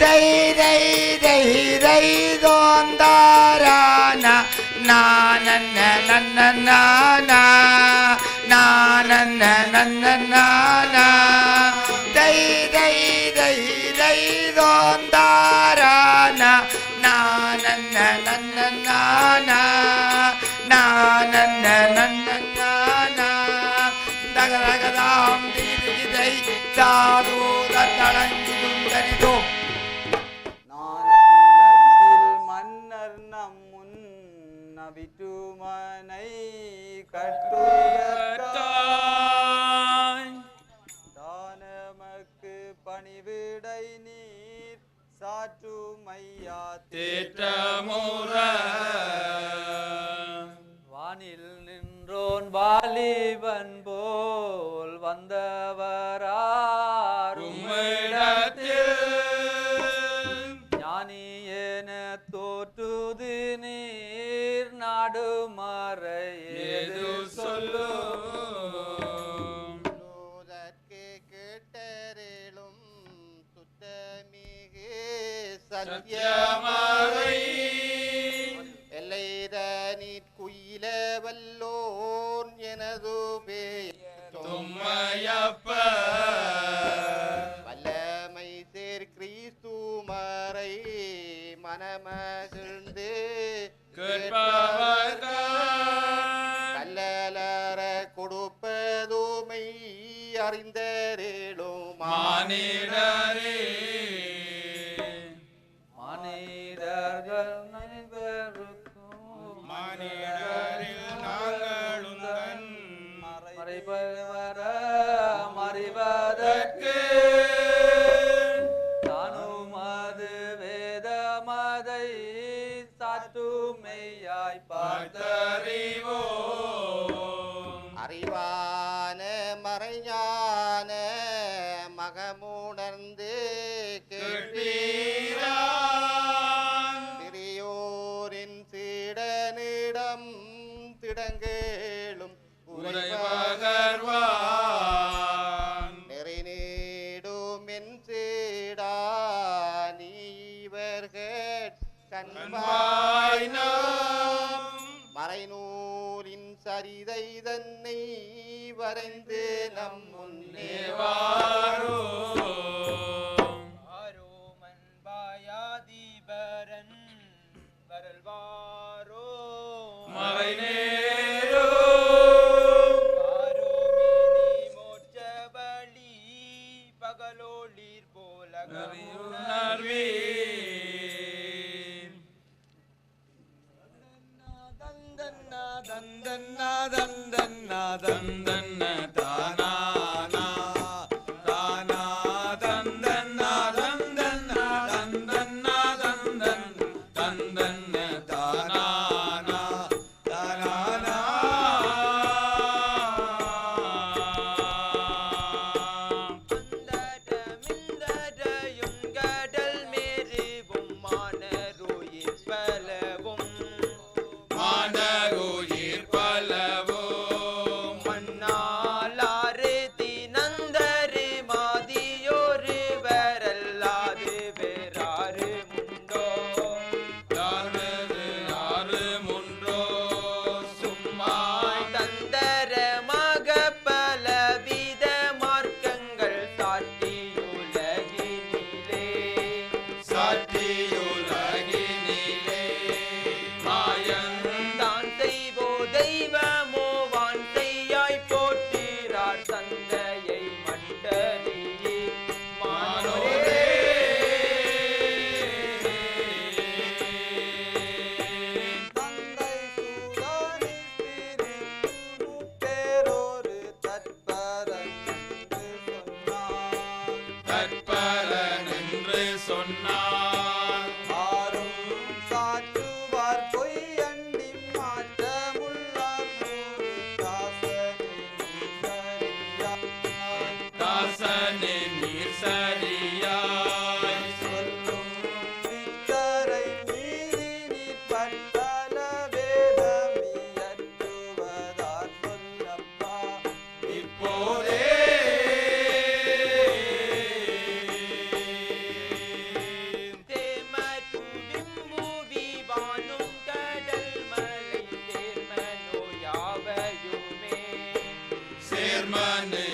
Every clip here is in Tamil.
தை தை தை தை தோந்தாரான நான் நன்ன நன்ன தகரகதாம் தீதை தாரூர தளங்கி சுந்தரிதோ மன்னர் நம் முன் நபிட்டுமனை கட்டுயர்த்தாய் தானமக்கு பணிவிடை நீர் சாற்றுமையா வாலிபன் போல் வந்தவரார் ஞானி என தோற்றுது நீர் நாடு மறை Letting దందన్న దందన్న దందన్న తాన सुन्ना Amen.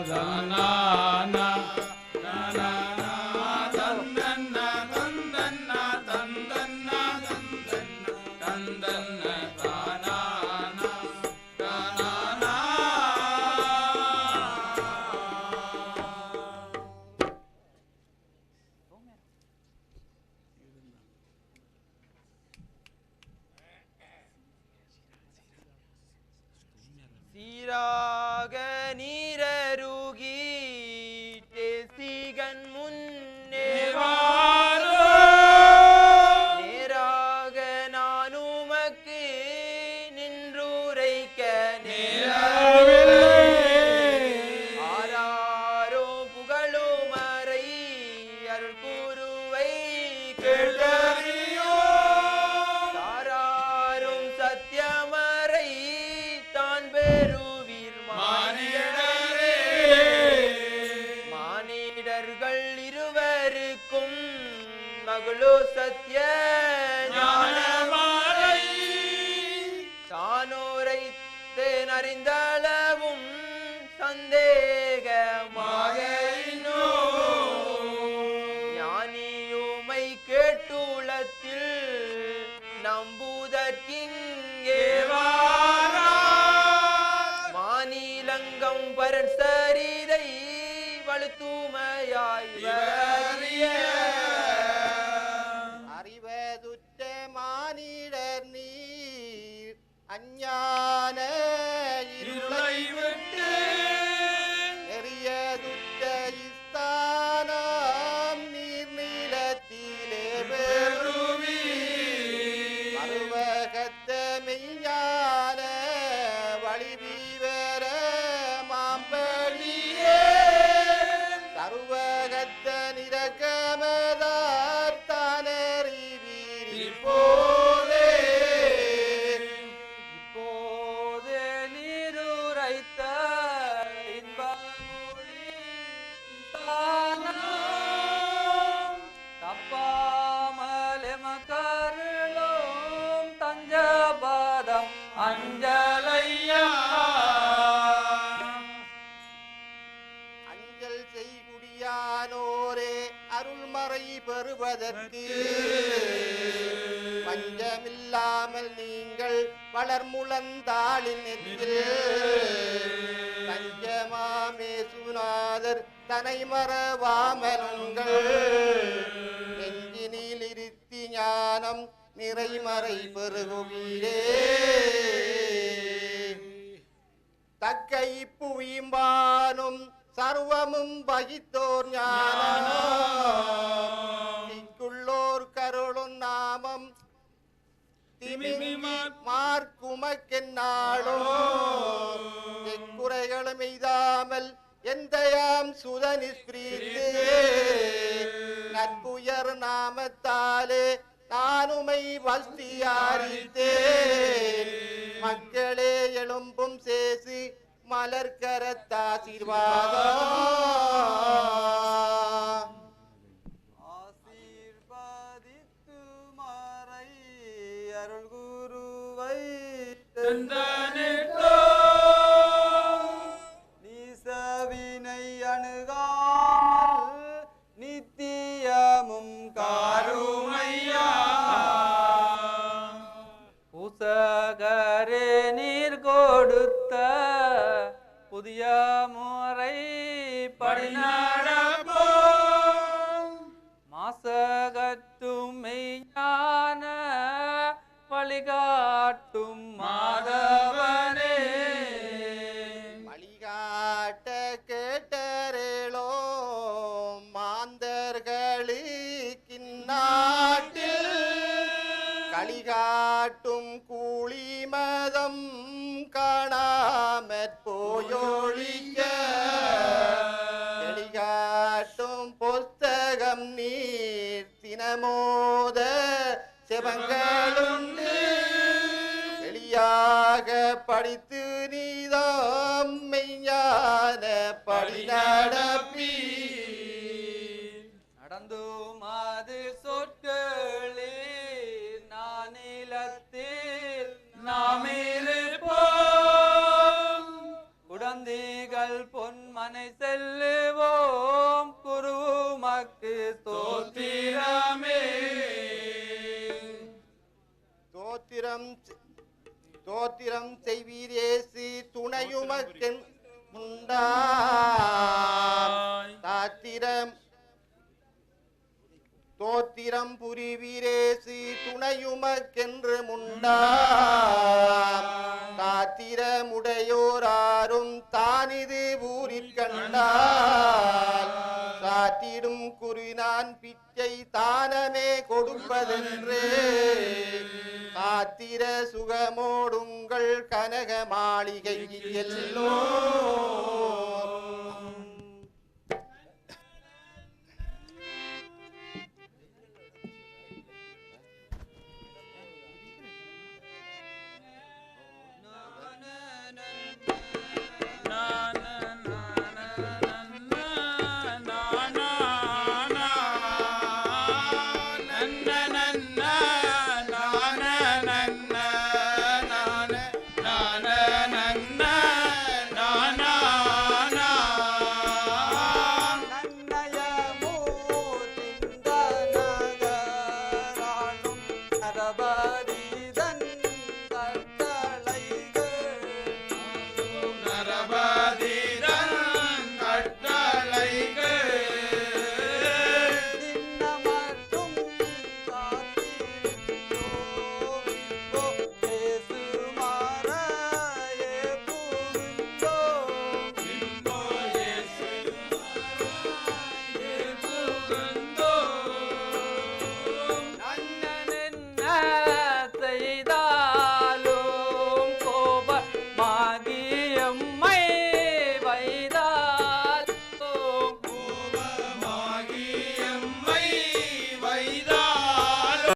જના خدامية செய்குடியானோரே அருள்மறை பெறுவதற்கு. பஞ்சமில்லாமல் நீங்கள் வளர்முழந்தாளின் நெற்றில் பஞ்சமாமே சுநாதர் தனை மறவாமலுங்கள். நெஞ்சினில் இருத்தி ஞானம் நிறைமறை பெருகுவீரே தக்க இப்புவியும்பானும் சர்வமும் வகித்தோர் ஞானம். திக்குள்ளோர் கருளும் நாமம். மார்க்குமக்கென்னாளோ. எக்குறைகளும் எய்தாமல் எந்தையாம் சுதனிஸ்பிரீத்து நற்புயர் நாமத்தாலே நானுமை வஸ்தியாரித்தேன் மக்களே எழும்பும் சேசி மலர்கரத்தாசீர்வாதம் ஆசீர்வதித்து மறை அருள் குருவை செந்தனிட்டோ বাড়িতে தோத்திரம் செய்வீரேசி துணையுமக்கென் முண்டா. தாத்திரம் தோத்திரம் புரிவீரேசி துணையுமக்கென்று முண்டா. தாத்திரமுடையோராரும் தானிது ஊரிற் கண்டால். சாத்திடும் குறினான் பிச்சை தானமே கொடுப்பதென்றே. காத்திர சுகமோடுங்கள் கனக மாளிகை எல்லோ